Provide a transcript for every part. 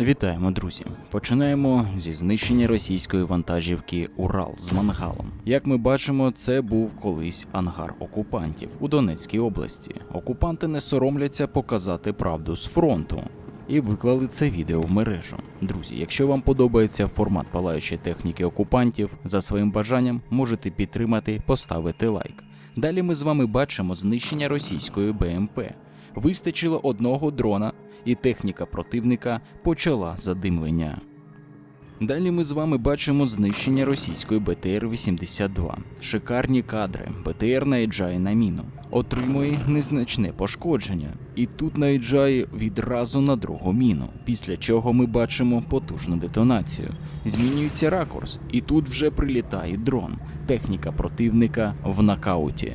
Вітаємо, друзі! Починаємо зі знищення російської вантажівки Урал з мангалом. Як ми бачимо, це був колись ангар окупантів у Донецькій області. Окупанти не соромляться показати правду з фронту. І виклали це відео в мережу. Друзі, якщо вам подобається формат палаючої техніки окупантів, за своїм бажанням можете підтримати, поставити лайк. Далі ми з вами бачимо знищення російської БМП. Вистачило одного дрона, і техніка противника почала задимлення. Далі ми з вами бачимо знищення російської БТР-82. Шикарні кадри. БТР наїжджає на міну, отримує незначне пошкодження, і тут наїжджає відразу на другу міну. Після чого ми бачимо потужну детонацію. Змінюється ракурс, і тут вже прилітає дрон. Техніка противника в нокауті.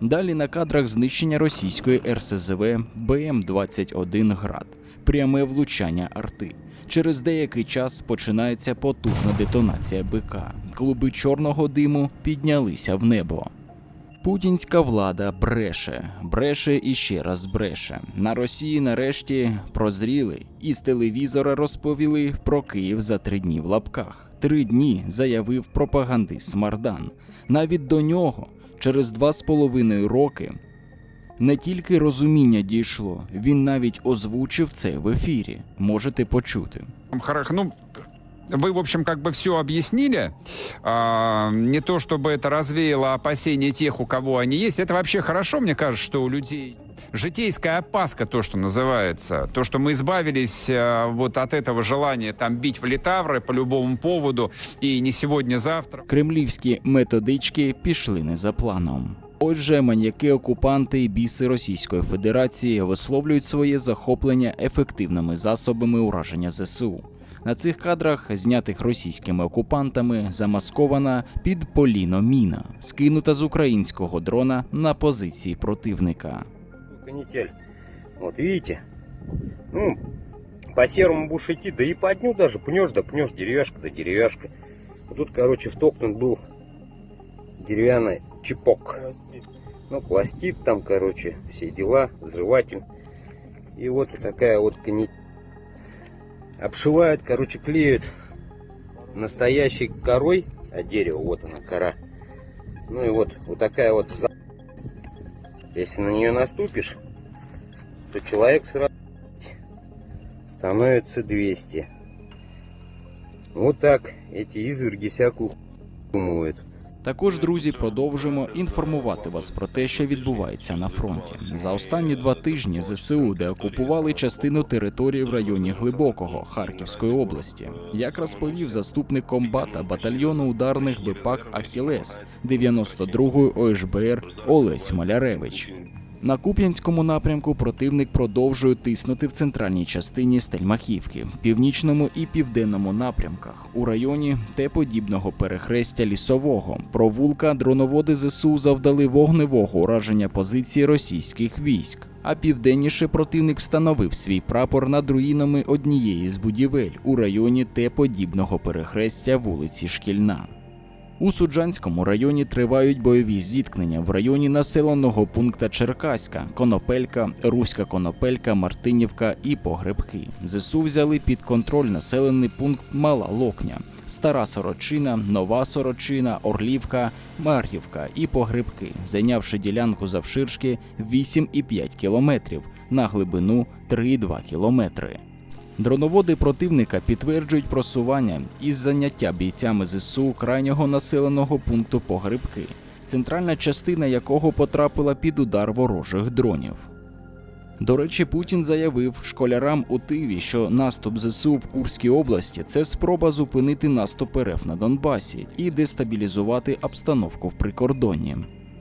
Далі на кадрах знищення російської РСЗВ БМ-21 Град, пряме влучання арти. Через деякий час починається потужна детонація БК. Клуби чорного диму піднялися в небо. Путінська влада бреше, бреше і ще раз бреше. На Росії нарешті прозріли і з телевізора розповіли про Київ за три дні в лапках. Три дні заявив пропагандист Мардан. Навіть до нього, через два з половиною роки, не тільки розуміння дійшло, він навіть озвучив це в ефірі. Можете почути. Ну, вы, в общем, как бы все объяснили. А, не то, чтобы это развеяло опасения тех, у кого они есть. Это вообще хорошо, мне кажется, что у людей житейская опаска, то, что называется. То, что мы избавились а, вот от этого желания там бить в литавры по любому поводу и не сегодня-завтра. Кремлівські методички пішли не за планом. Отже, маньяки-окупанти і біси Російської Федерації висловлюють своє захоплення ефективними засобами ураження ЗСУ. На цих кадрах, знятих російськими окупантами, замаскована під поліно міна, скинута з українського дрона на позиції противника. канитель. Вот видите? Ну, по серому будешь идти, да и по дню даже пнешь, да пнешь, деревяшка, да деревяшка. Вот тут, короче, втокнут был деревянный чипок. Ну, пластит там, короче, все дела, взрыватель. И вот такая вот канитель. Обшивают, короче, клеют настоящей корой от дерева. Вот она, кора. Ну и вот, вот такая вот Если на нее наступишь, то человек сразу становится 200. Вот так эти изверги всякую думают. Також, друзі, продовжуємо інформувати вас про те, що відбувається на фронті. За останні два тижні ЗСУ деокупували частину території в районі Глибокого Харківської області. Як розповів заступник комбата батальйону ударних БПАК Ахілес 92-ї ОШБР Олесь Маляревич. На Куп'янському напрямку противник продовжує тиснути в центральній частині Стельмахівки, в північному і південному напрямках, у районі Т-подібного перехрестя лісового. Провулка дроноводи ЗСУ завдали вогневого ураження позиції російських військ. А південніше противник встановив свій прапор над руїнами однієї з будівель у районі Т-подібного перехрестя вулиці Шкільна. У Суджанському районі тривають бойові зіткнення в районі населеного пункта Черкаська, Конопелька, Руська Конопелька, Мартинівка і Погребки. ЗСУ взяли під контроль населений пункт Мала Локня, Стара Сорочина, Нова Сорочина, Орлівка, Мар'ївка і Погребки, зайнявши ділянку завширшки 8,5 кілометрів на глибину 3,2 кілометри. Дроноводи противника підтверджують просування із заняття бійцями ЗСУ крайнього населеного пункту Погребки, центральна частина якого потрапила під удар ворожих дронів. До речі, Путін заявив школярам у Тиві, що наступ ЗСУ в Курській області це спроба зупинити наступ РФ на Донбасі і дестабілізувати обстановку в прикордонні.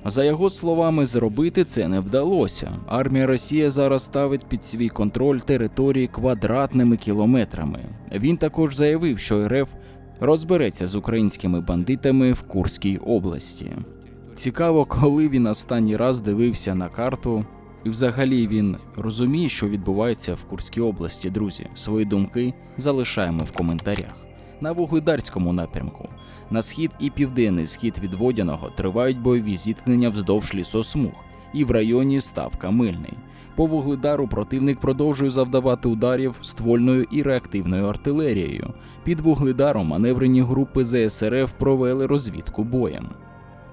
За його словами, зробити це не вдалося. Армія Росія зараз ставить під свій контроль території квадратними кілометрами. Він також заявив, що РФ розбереться з українськими бандитами в Курській області. Цікаво, коли він останній раз дивився на карту, і взагалі він розуміє, що відбувається в Курській області. Друзі, свої думки залишаємо в коментарях. На вугледарському напрямку. На схід і південний схід від Водяного тривають бойові зіткнення вздовж лісосмуг і в районі Ставка Мильний. По вугледару противник продовжує завдавати ударів ствольною і реактивною артилерією. Під вугледаром маневрені групи ЗСРФ провели розвідку боєм.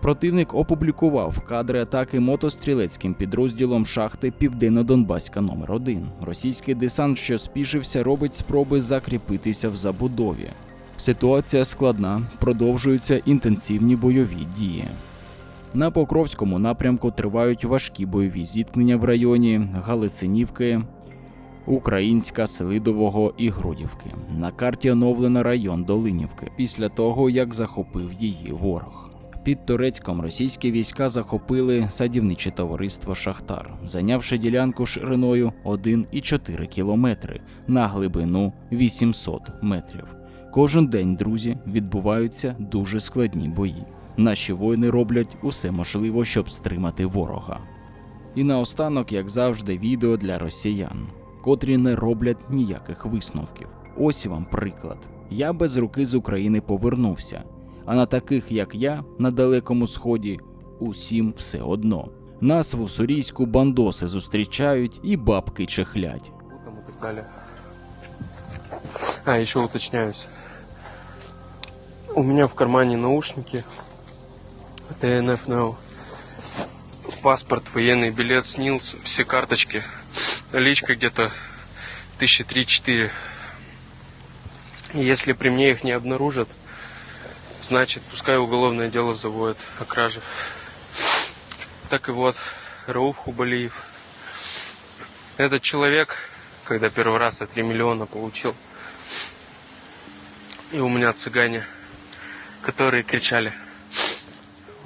Противник опублікував кадри атаки мотострілецьким підрозділом шахти Південно-Донбаська номер 1 Російський десант, що спішився, робить спроби закріпитися в забудові. Ситуація складна, продовжуються інтенсивні бойові дії. На Покровському напрямку тривають важкі бойові зіткнення в районі Галицинівки, Українська, Селидового і Грудівки. На карті оновлено район Долинівки після того, як захопив її ворог. Під Турецьком російські війська захопили садівниче товариство Шахтар, зайнявши ділянку шириною 1,4 кілометри на глибину 800 метрів. Кожен день, друзі, відбуваються дуже складні бої. Наші воїни роблять усе можливе, щоб стримати ворога. І наостанок, як завжди, відео для росіян, котрі не роблять ніяких висновків. Ось вам приклад. Я без руки з України повернувся, а на таких, як я, на далекому сході, усім все одно. Нас в Уссурійську бандоси зустрічають і бабки чехлять. и так далее. А, еще уточняюсь. У меня в кармане наушники ТНФ Now. Паспорт, военный билет, СНИЛС, все карточки. Наличка где-то тысячи три-четыре. И Если при мне их не обнаружат, значит, пускай уголовное дело заводят о краже. Так и вот, Рауф Хубалиев. Этот человек, когда первый раз я 3 миллиона получил, и у меня цыгане, которые кричали.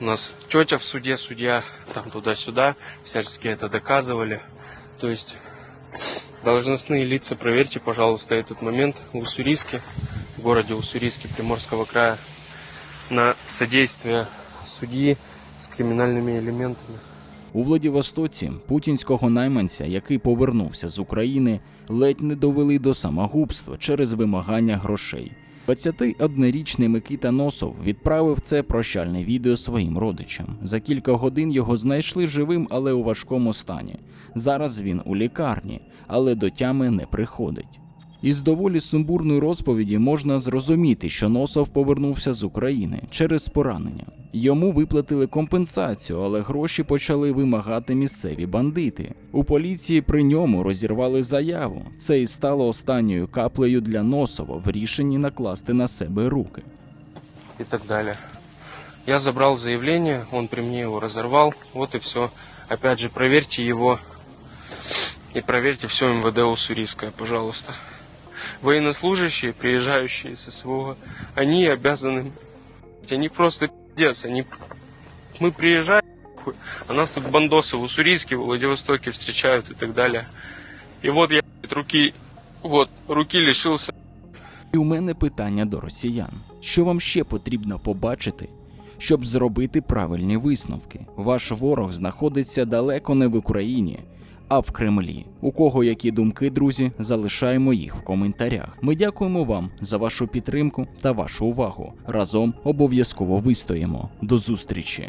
У нас тетя в суде, судья, там туда-сюда, всячески это доказывали. То есть должностные лица, проверьте, пожалуйста, этот момент в Уссурийске, в городе Уссурийске Приморского края, на содействие судьи с криминальными элементами. У Владивостоці путінського найманця, який повернувся з України, ледь не довели до самогубства через вимагання грошей. 21-річний Микита Носов відправив це прощальне відео своїм родичам. За кілька годин його знайшли живим, але у важкому стані. Зараз він у лікарні, але до тями не приходить. Із доволі сумбурної розповіді можна зрозуміти, що Носов повернувся з України через поранення. Йому виплатили компенсацію, але гроші почали вимагати місцеві бандити. У поліції при ньому розірвали заяву. Це і стало останньою каплею для Носова в рішенні накласти на себе руки. и так далее. Я забрал заявление, он при мне его разорвал, вот и все. Опять же, проверьте его и проверьте все МВД Уссурийское, пожалуйста. Военнослужащие, приезжающие из СВО, они обязаны... Они просто пиздец, они... Мы приезжаем, а нас тут бандосы в Уссурийске, в Владивостоке встречают и так далее. И вот я руки, вот, руки лишился І у мене питання до росіян: що вам ще потрібно побачити, щоб зробити правильні висновки? Ваш ворог знаходиться далеко не в Україні, а в Кремлі. У кого які думки, друзі, залишаємо їх в коментарях. Ми дякуємо вам за вашу підтримку та вашу увагу. Разом обов'язково вистоїмо. До зустрічі!